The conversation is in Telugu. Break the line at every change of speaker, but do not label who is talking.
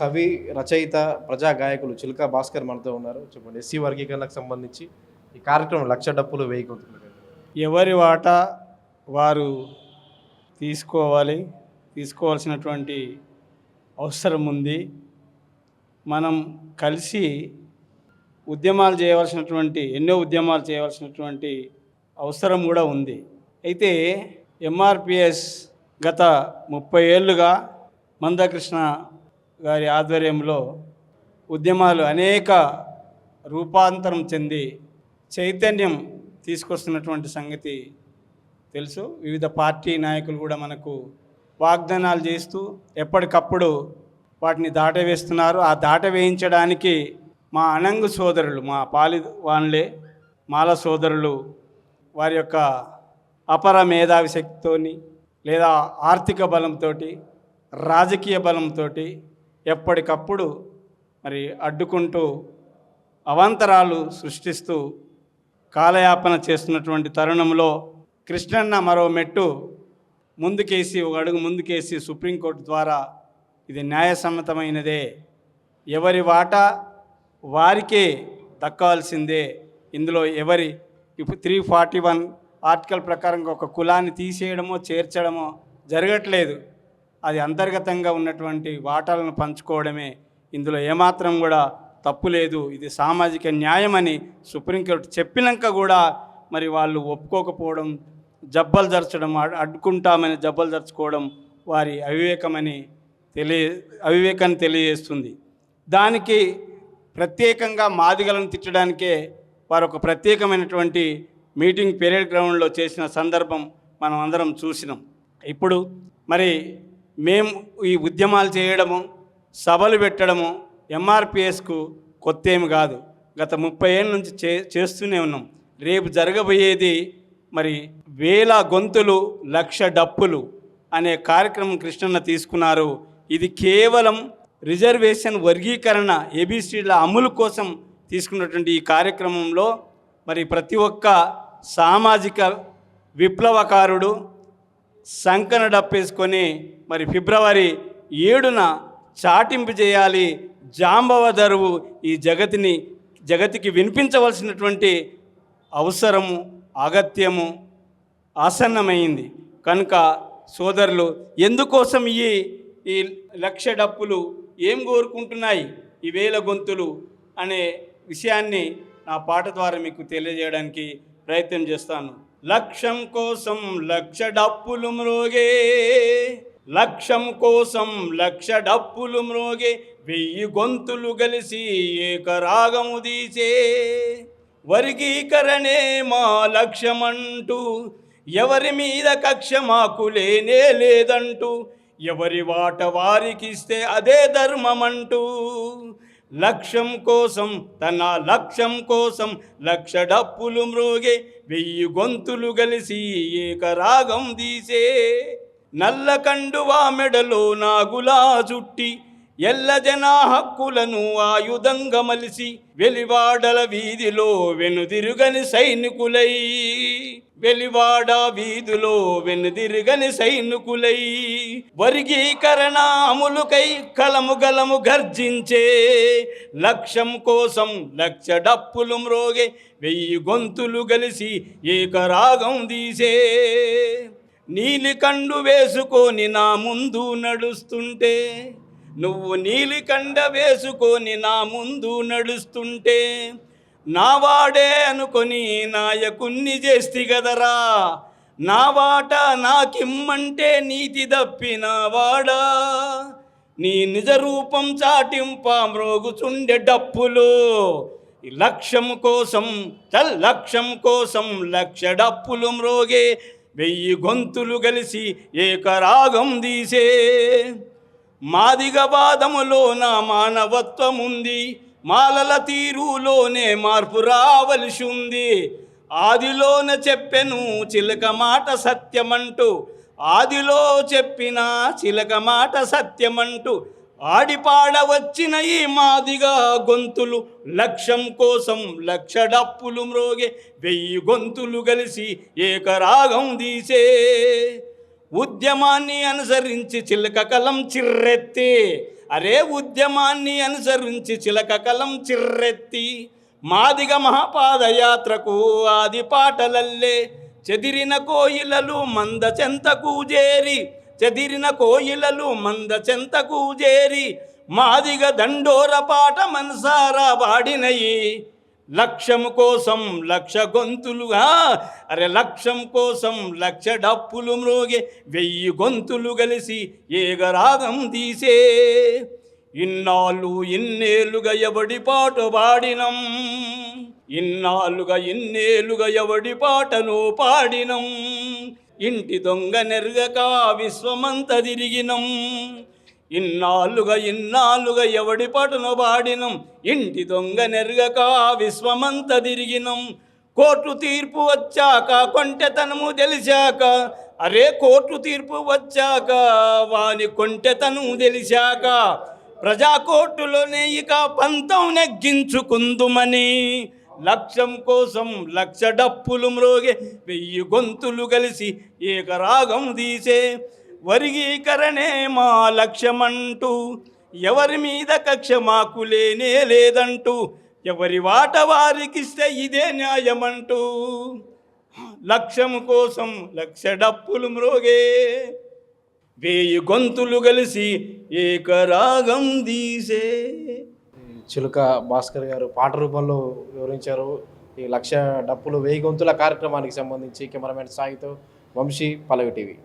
కవి రచయిత ప్రజా గాయకులు చిలుక భాస్కర్ మనతో ఉన్నారు. చెప్పండి ఎస్సీ వర్గీకరణకు సంబంధించి ఈ కార్యక్రమం లక్ష డప్పులు వెయ్యి
ఎవరి వాటా వారు తీసుకోవాలి తీసుకోవాల్సినటువంటి అవసరం ఉంది. మనం కలిసి ఉద్యమాలు చేయవలసినటువంటి ఎన్నో ఉద్యమాలు చేయవలసినటువంటి అవసరం కూడా ఉంది. అయితే ఎంఆర్పిఎస్ గత ముప్పై ఏళ్ళుగా మందకృష్ణ గారి ఆధ్వర్యంలో ఉద్యమాలు అనేక రూపాంతరం చెంది చైతన్యం తీసుకొస్తున్నటువంటి సంగతి తెలుసు. వివిధ పార్టీ నాయకులు కూడా మనకు వాగ్దానాలు చేస్తూ ఎప్పటికప్పుడు వాటిని దాటవేస్తున్నారు. ఆ దాట వేయించడానికి మా అనంగు సోదరులు మా పాలి వాన్లే మాల సోదరులు వారి యొక్క అపర మేధావి శక్తితోని లేదా ఆర్థిక బలంతో రాజకీయ బలంతో ఎప్పటికప్పుడు మరి అడ్డుకుంటూ అవాంతరాలు సృష్టిస్తూ కాలయాపన చేస్తున్నటువంటి తరుణంలో కృష్ణన్న మరో మెట్టు ముందుకేసి ఒక అడుగు ముందుకేసి సుప్రీంకోర్టు ద్వారా ఇది న్యాయసమ్మతమైనదే. ఎవరి వాటా వారికే దక్కాల్సిందే. ఇందులో ఎవరి ఇప్పుడు త్రీ ఫార్టీ వన్ ఆర్టికల్ ప్రకారం ఒక కులాన్ని తీసేయడమో చేర్చడమో జరగట్లేదు. అది అంతర్గతంగా ఉన్నటువంటి వాటాలను పంచుకోవడమే. ఇందులో ఏమాత్రం కూడా తప్పు లేదు. ఇది సామాజిక న్యాయమని సుప్రీంకోర్టు చెప్పినాక కూడా మరి వాళ్ళు ఒప్పుకోకపోవడం జబ్బలు జరచడం అడ్డుకుంటామని జబ్బలు జరుచుకోవడం వారి అవివేకమని తెలియ అవివేకాన్ని తెలియజేస్తుంది. దానికి ప్రత్యేకంగా మాదిగలను తిట్టడానికే వారు ఒక ప్రత్యేకమైనటువంటి మీటింగ్ పెరేడ్ గ్రౌండ్లో చేసిన సందర్భం మనం అందరం చూసినాం. ఇప్పుడు మరి మేము ఈ ఉద్యమాలు చేయడము సభలు పెట్టడము ఎంఆర్పిఎస్కు కొత్త ఏమి కాదు. గత ముప్పై ఏళ్ళ నుంచి చే చేస్తూనే ఉన్నాం. రేపు జరగబోయేది మరి వేల గొంతులు లక్ష డప్పులు అనే కార్యక్రమం కృష్ణన్న తీసుకున్నారు. ఇది కేవలం రిజర్వేషన్ వర్గీకరణ ఏబీసీల అమలు కోసం తీసుకున్నటువంటి ఈ కార్యక్రమంలో మరి ప్రతి ఒక్క సామాజిక విప్లవకారుడు సంకన డప్పేసుకొని మరి ఫిబ్రవరి ఏడున చాటింపు చేయాలి. జాంబవ దరువు ఈ జగతిని జగతికి వినిపించవలసినటువంటి అవసరము అగత్యము ఆసన్నమైంది. కనుక సోదరులు ఎందుకోసం ఈ ఈ లక్ష డప్పులు ఏం కోరుకుంటున్నాయి? ఈ వేల గొంతులు అనే విషయాన్ని నా పాట ద్వారా మీకు తెలియజేయడానికి ప్రయత్నం చేస్తాను. లక్ష్యం కోసం లక్ష డప్పులు మ్రోగే లక్ష్యం కోసం లక్ష డప్పులు మ్రోగే వెయ్యి గొంతులు కలిసి ఏకరాగము తీసే. వర్గీకరణే మా లక్ష్యమంటూ ఎవరి మీద కక్ష మాకు లేనే లేదంటూ ఎవరి వాట వారికిస్తే అదే ధర్మమంటూ లక్ష్యం కోసం తన లక్ష్యం కోసం లక్ష డప్పులు మ్రోగే వెయ్యి గొంతులు కలిసి ఏకరాగం తీసే నల్ల కండువా మెడలో నాగులా చుట్టి ఎల్ల జనా హక్కులను ఆయుధంగా మలిసి వెలివాడల వీధిలో వెనుదిరుగని సైనికులై. వెలివాడ వీధిలో వెనుదిరుగని సైనికులై. వర్గీకరణ అములుకై కలము గలము గర్జించే లక్ష్యం కోసం లక్ష డప్పులు మ్రోగే వెయ్యి గొంతులు కలిసి ఏకరాగం దీసే నీలి కండు వేసుకొని నా ముందు నడుస్తుంటే నువ్వు నీలి కండ వేసుకొని నా ముందు నడుస్తుంటే నా వాడే అనుకొని నాయకుణ్ణి చేస్తి కదరా నా వాట నాకిమ్మంటే నీతి దప్పిన వాడా. నీ నిజ రూపం చాటింప మ్రోగుచుండె డప్పులు. లక్ష్యం కోసం చల్ లక్ష్యం కోసం లక్ష డప్పులు మ్రోగే. వెయ్యి గొంతులు కలిసి ఏకరాగం దీసే. మాదిగవాదములోన మానవత్వముంది మానవత్వం ఉంది మాలల తీరులోనే మార్పు రావలసి ఉంది ఆదిలోన చెప్పెను చిలక మాట సత్యమంటూ ఆదిలో చెప్పిన చిలక మాట సత్యమంటూ ఆడిపాడ వచ్చిన ఈ మాదిగా గొంతులు లక్ష్యం కోసం లక్ష డప్పులు మ్రోగే వెయ్యి గొంతులు కలిసి ఏకరాగం దీసే ఉద్యమాన్ని అనుసరించి చిలక కలం చిర్రెత్తి. అరే ఉద్యమాన్ని అనుసరించి చిలక కలం చిర్రెత్తి. మాదిగ మహాపాదయాత్రకు ఆది పాటలల్లే. చెదిరిన కోయిలలు మంద చెంతకు చేరి. చెదిరిన కోయిలలు మంద చెంతకు చేరి. మాదిగ దండోర పాట మనసారా వాడినయి లక్ష్యం కోసం లక్ష గొంతులుగా అరే లక్ష్యం కోసం లక్ష డప్పులు మ్రోగే వెయ్యి గొంతులు కలిసి ఏగరాగం తీసే. ఇన్నాళ్ళు ఇన్నేళ్ళుగా ఎవడి పాట పాడినం? ఇన్నాళ్ళుగా ఇన్నేళ్ళుగా ఎవడి పాటను పాడినం? ఇంటి దొంగ నెరగక విశ్వమంత తిరిగినం. ఇన్నాళ్ళుగా ఇన్నాళ్ళుగా ఎవడి పాటను పాడినం ఇంటి దొంగ నెరగక విశ్వమంత తిరిగినం. కోర్టు తీర్పు వచ్చాక కొంటెతనము తెలిసాక అరే కోర్టు తీర్పు వచ్చాక వాని కొంటెతను తెలిసాక ప్రజా కోర్టులోనే ఇక పంతం నెగ్గించుకుందుమని. లక్ష్యం కోసం లక్ష డప్పులు మ్రోగే వెయ్యి గొంతులు కలిసి ఏకరాగం తీసే వర్గీకరణే మా లక్ష్యమంటూ ఎవరి మీద కక్ష మాకు లేనే లేదంటూ ఎవరి వాట వారికిస్తే ఇదే న్యాయమంటూ. లక్ష్యం కోసం లక్ష డప్పులు మ్రోగే వేయి గొంతులు కలిసి ఏకరాగం దీసే
చిలుక భాస్కర్ గారు పాట రూపంలో వివరించారు. ఈ లక్ష డప్పులు వెయ్యి గొంతుల కార్యక్రమానికి సంబంధించి కెమెరామెన్ సాయితో వంశీ పలవి టీవీ.